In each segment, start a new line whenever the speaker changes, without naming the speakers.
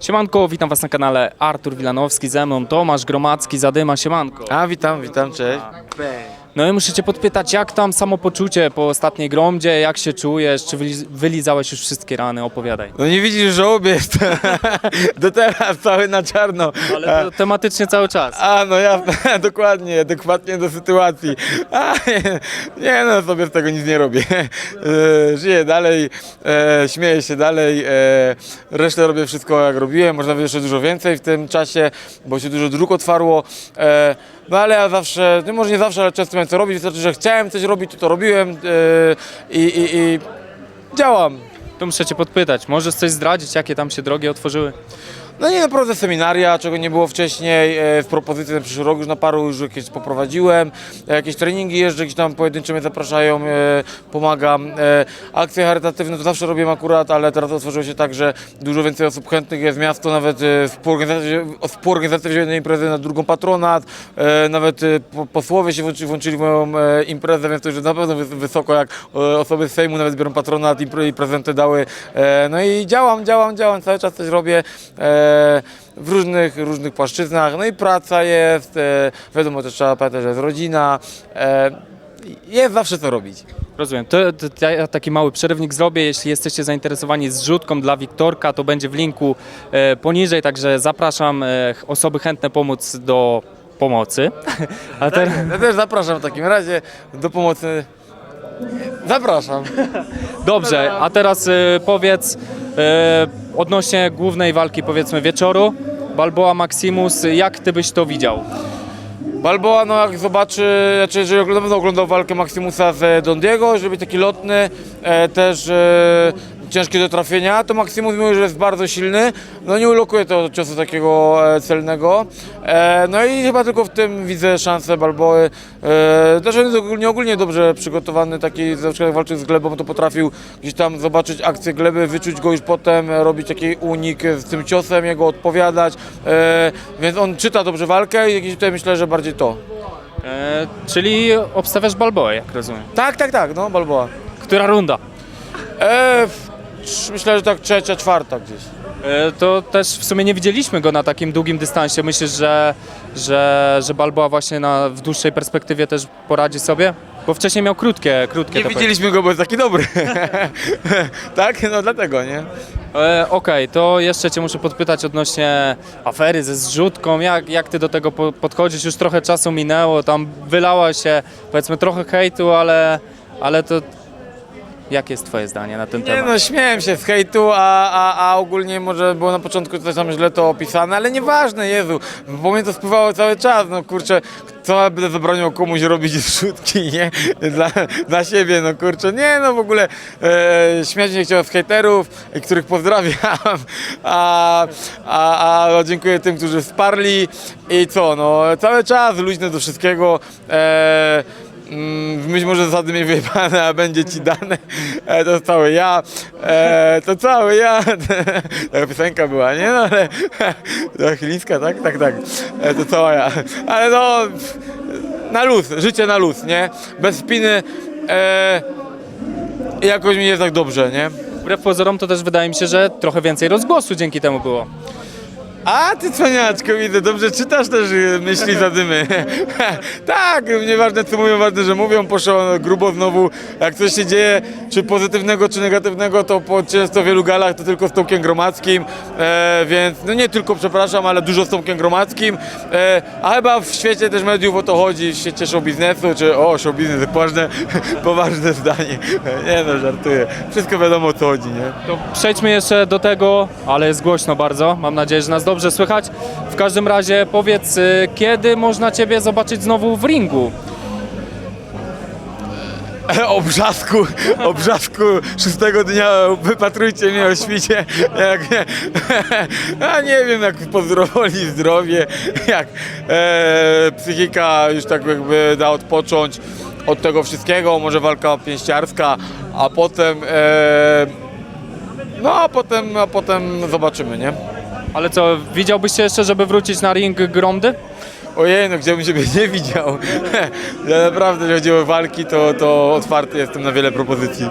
Siemanko, witam Was na kanale Artur Wilanowski, ze mną Tomasz Gromacki, Zadyma, siemanko.
A, witam, witam, cześć.
No i muszę Cię podpytać, jak tam samopoczucie po ostatniej gromdzie, jak się czujesz, czy wyli- wylizałeś już wszystkie rany, opowiadaj.
No nie widzisz, że obie jest do teraz cały na czarno.
Ale to tematycznie cały czas.
A, no ja, dokładnie, adekwatnie do sytuacji. A, nie, nie, no sobie z tego nic nie robię. E, Żyję dalej, e, śmieję się dalej, e, resztę robię wszystko jak robiłem, można by jeszcze dużo więcej w tym czasie, bo się dużo dróg otwarło. E, no ale ja zawsze, no może nie zawsze, ale często miałem co robić, wystarczy, że chciałem coś robić, to to robiłem e, i, i, i działam.
To muszę Cię podpytać, możesz coś zdradzić, jakie tam się drogi otworzyły?
No nie, naprawdę seminaria, czego nie było wcześniej, e, w propozycji na przyszły rok już na paru już jakieś poprowadziłem, e, jakieś treningi jeżdżę, gdzieś tam pojedyncze mnie zapraszają, e, pomagam. Akcje charytatywne to zawsze robiłem akurat, ale teraz otworzyło się tak, że dużo więcej osób chętnych jest, miasto nawet współorganizacji, współorganizacji wzięły jednej imprezy na drugą patronat, nawet po- posłowie się włączyli, w moją e, imprezę, więc to już na pewno wys- wysoko, jak osoby z Sejmu nawet biorą patronat i, pre- i prezenty dały. No i działam, działam, działam, cały czas coś robię. E, w różnych, różnych płaszczyznach. No i praca jest, e, wiadomo też trzeba pamiętać, że jest rodzina. E, jest zawsze co robić.
Rozumiem. To, to ja taki mały przerywnik zrobię. Jeśli jesteście zainteresowani zrzutką dla Wiktorka, to będzie w linku e, poniżej, także zapraszam e, osoby chętne pomóc do pomocy. A teraz...
Ja też zapraszam w takim razie do pomocy. Zapraszam.
Dobrze, a teraz e, powiedz odnośnie głównej walki powiedzmy wieczoru. Balboa Maximus, jak ty byś to widział?
Balboa, no jak zobaczy, znaczy jeżeli ogląda, będę oglądał walkę Maximusa z Don Diego, żeby być taki lotny, e, też e, ciężki do trafienia, to Maximus mimo, że jest bardzo silny, no nie ulokuje to ciosu takiego e, celnego. E, no i chyba tylko w tym widzę szansę Balboy. E, też on jest ogólnie, ogólnie dobrze przygotowany, taki na przykład walczył z Glebą, to potrafił gdzieś tam zobaczyć akcję Gleby, wyczuć go już potem, robić taki unik z tym ciosem, jego odpowiadać, więc on czyta dobrze walkę i tutaj myślę, że bardziej to.
E, czyli obstawiasz Balboa, jak rozumiem.
Tak, tak, tak, no Balboa.
Która runda?
E, myślę, że tak trzecia, czwarta gdzieś.
E, To też w sumie nie widzieliśmy go na takim długim dystansie. Myślisz, że, że, że Balboa właśnie na, w dłuższej perspektywie też poradzi sobie? Bo wcześniej miał krótkie, krótkie
Nie widzieliśmy go, bo jest taki dobry. tak? No dlatego, nie?
E, Okej, to jeszcze Cię muszę podpytać odnośnie afery ze zrzutką. Jak, jak Ty do tego po, podchodzisz? Już trochę czasu minęło, tam wylała się powiedzmy trochę hejtu, ale, ale to jakie jest Twoje zdanie na ten
Nie
temat?
no, śmiałem się z hejtu, a, a, a ogólnie może było na początku coś tam źle to opisane, ale nieważne, Jezu, bo mnie to spływało cały czas, no kurczę, co będę zabronił komuś robić zrzutki, nie? Dla, dla siebie, no kurczę, nie no w ogóle e, śmiać się chciał z hejterów, których pozdrawiam, a, a, a no, dziękuję tym, którzy wsparli i co, no cały czas luźne do wszystkiego, e, Myśl może zasady mnie wyjebane, a będzie ci dane. E, to cały ja. E, to cały ja. Taka piosenka była, nie? No ale. To tak? Tak, tak. E, to cała ja. Ale no. Na luz, życie na luz, nie? Bez spiny. E, jakoś mi jest tak dobrze, nie?
Wbrew pozorom to też wydaje mi się, że trochę więcej rozgłosu dzięki temu było.
A ty cwaniaczko widzę, dobrze czytasz też y, myśli zadymy. tak, nieważne co mówią, ważne, że mówią, poszło grubo znowu. Jak coś się dzieje, czy pozytywnego, czy negatywnego, to po często wielu galach to tylko z Tomkiem Gromackim, e, więc no nie tylko, przepraszam, ale dużo z Tomkiem Gromackim. E, a chyba w świecie też mediów o to chodzi, w świecie show biznesu, czy o, show biznes, poważne, poważne zdanie. nie no, żartuję. Wszystko wiadomo o co chodzi, nie?
To przejdźmy jeszcze do tego, ale jest głośno bardzo. Mam nadzieję, że nas dobrze słychać. W każdym razie powiedz, y, kiedy można Ciebie zobaczyć znowu w ringu?
Obrzasku, obrzasku szóstego dnia wypatrujcie mnie o świcie, jak a nie wiem, jak pozdrowoli zdrowie, jak e, psychika już tak jakby da odpocząć od tego wszystkiego, może walka pięściarska, a potem, e, no a potem, a potem zobaczymy, nie?
Ale co, widziałbyś się jeszcze, żeby wrócić na ring Gromdy?
Ojej, no gdzie bym ciebie nie widział. Ja naprawdę, jeżeli chodzi o walki, to, to otwarty jestem na wiele propozycji.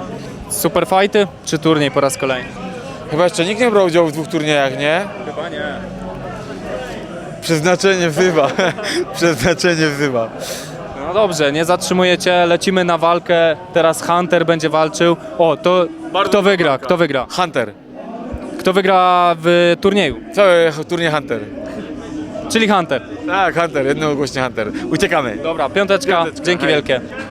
Super fighty czy turniej po raz kolejny?
Chyba jeszcze nikt nie brał udziału w dwóch turniejach, nie?
Chyba nie.
Przeznaczenie wzywa. Przeznaczenie wzywa.
No dobrze, nie zatrzymujecie, lecimy na walkę. Teraz Hunter będzie walczył. O, to kto wygra? Kto wygra?
Hunter.
Kto wygra w turnieju?
Cały turniej Hunter.
Czyli Hunter.
Tak, Hunter, jednogłośnie Hunter. Uciekamy.
Dobra, piąteczka,
Piąteczka,
dzięki
hej.
wielkie.